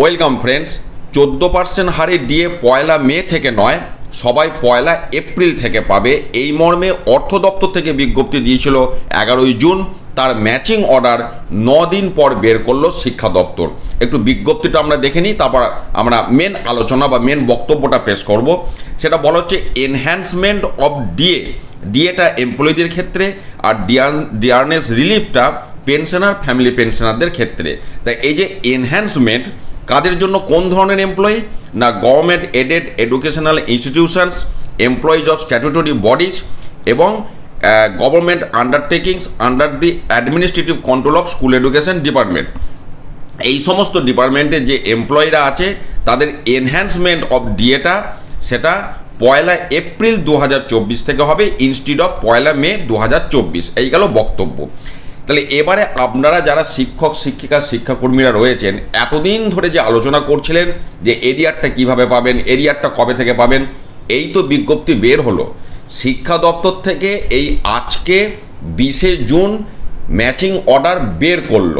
Welcome friends, চোদ্দ percent হারে DA পয়লা মে থেকে নয়, সবাই পয়লা এপ্রিল থেকে পাবে। এই মর্মে অর্থ দপ্তর থেকে বিজ্ঞপ্তি দিয়েছিল এগারোই জুন, তার ম্যাচিং অর্ডার ন দিন পর বের করল শিক্ষা দপ্তর। একটু বিজ্ঞপ্তিটা আমরা দেখে নিই, তারপর আমরা মেন আলোচনা বা মেন বক্তব্যটা পেশ করব। সেটা বলা হচ্ছে এনহ্যান্সমেন্ট অফ ডিএ ডিএটা এমপ্লয়ীদের ক্ষেত্রে আর ডিয়ার ডিয়ারনেস রিলিফটা পেনশনার ফ্যামিলি পেনশনারদের ক্ষেত্রে। তাই এই যে এনহ্যান্সমেন্ট কাদের জন্য কোন ধরনের এমপ্লয়ি না government aided educational institutions employees of statutory bodies এবং government undertakings under the administrative control of school education department এই সমস্ত ডিপার্টমেন্টের যে এমপ্লয়িরা আছে, তাদের এনহ্যান্সমেন্ট অফ ডিএটা সেটা পয়লা এপ্রিল দু হাজার চব্বিশ থেকে হবে ইনস্টিড অফ পয়লা মে দু হাজার চব্বিশ। এই গেল বক্তব্য। তাহলে এবারে আপনারা যারা শিক্ষক, শিক্ষিকা, শিক্ষাকর্মীরা রয়েছেন, এতদিন ধরে যে আলোচনা করছিলেন যে এরিয়ারটা কীভাবে পাবেন, এরিয়ারটা কবে থেকে পাবেন, এই তো বিজ্ঞপ্তি বের হলো। শিক্ষা দপ্তর থেকে এই আজকে বিশে জুন ম্যাচিং অর্ডার বের করল।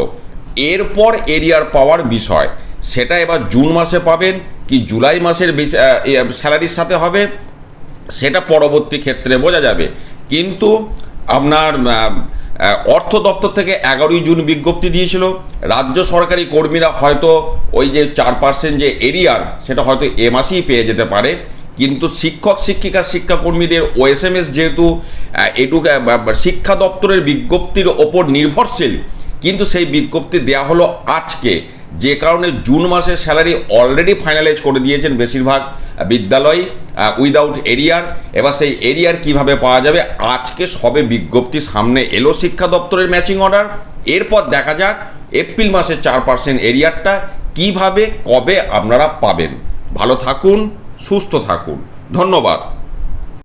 এরপর এরিয়ার পাওয়ার বিষয়, সেটা এবার জুন মাসে পাবেন কি জুলাই মাসের স্যালারির সাথে হবে, সেটা পরবর্তী ক্ষেত্রে বোঝা যাবে। কিন্তু আপনার অর্থ দপ্তর থেকে এগারোই জুন বিজ্ঞপ্তি দিয়েছিল। রাজ্য সরকারি কর্মীরা হয়তো ওই যে চার পার্সেন্ট যে এরিয়ার সেটা হয়তো এ মাসেই পেয়ে যেতে পারে। কিন্তু শিক্ষক, শিক্ষিকা, শিক্ষাকর্মীদের ওএসএমএস যেহেতু এডু শিক্ষা দপ্তরের বিজ্ঞপ্তির ওপর নির্ভরশীল, কিন্তু সেই বিজ্ঞপ্তি দেওয়া হলো আজকে। যে কারণে জুন মাসের স্যালারি অলরেডি ফাইনালাইজ করে দিয়েছেন বেশিরভাগ বিদ্যালয় উইদাউট এরিয়ার। এবার সেই এরিয়ার কীভাবে পাওয়া যাবে? আজকে সবে বিজ্ঞপ্তি, সামনে এলো শিক্ষা দপ্তরের ম্যাচিং অর্ডার এরপর দেখা যাক, এপ্রিল মাসের চার পার্সেন্ট এরিয়ারটা কীভাবে, কবে আপনারা পাবেন। ভালো থাকুন, সুস্থ থাকুন। ধন্যবাদ।